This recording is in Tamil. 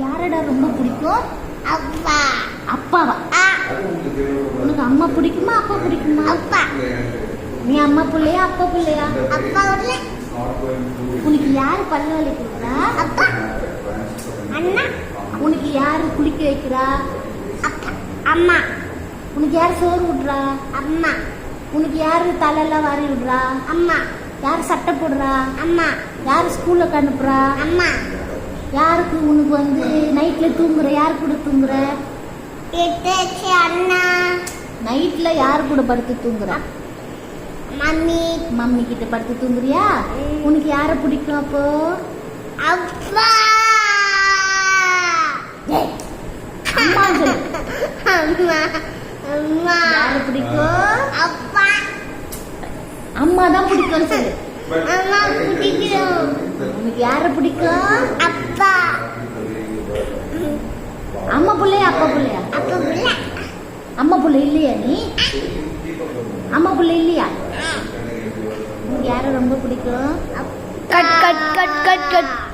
யாரடா ரொம்ப பிடிக்கும்? அப்பா. அப்பாவா? உனக்கு அம்மா பிடிக்குமா அப்பா பிடிக்குமா? அப்பா. நீ அம்மா பிள்ளையா அப்பா பிள்ளையா? அப்பா உனக்கு யாரு பல்ல வலி கொடுக்குறா? அப்பா. அண்ணா. உனக்கு யாரு குளிக்க வைக்கிறா? அப்பா. அம்மா. உனக்கு யாரு சோறு விடுறா அம்மா. உனக்கு யாரு தலையெல்லாம் வாரி விடுறா? அம்மா. யாரு சட்டை போடுறா? அம்மா. யாரு ஸ்கூலுக்கு அனுப்புறா? அம்மா. யாருக்கு உனக்கு வந்து நைட்ல தூங்குற? யார் கூட தூங்குற? அண்ணா. நைட்ல யார் கூட படுத்து தூங்குற? மம்மி. மம்மி கிட்ட படுத்து தூங்குறியா. உனக்கு யார பிடிக்கும் அப்போ? அப்பா. அம்மா அம்மா. அம்மா. யார பிடிக்கும்? அப்பா. அம்மா தான் பிடிக்கும்னு சொல்லு. அம்மா பிடிக்கும் உனக்கு யார பிடிக்கும்? அப்பா. அம்மா பிள்ளையா அப்பா பிள்ளையா? அப்பா புள்ள. அம்மா பிள்ளை இல்லையா நீ? அம்மா பிள்ளை இல்லையா? உனக்கு யார ரொம்ப பிடிக்கும்? Cut cut cut cut cut.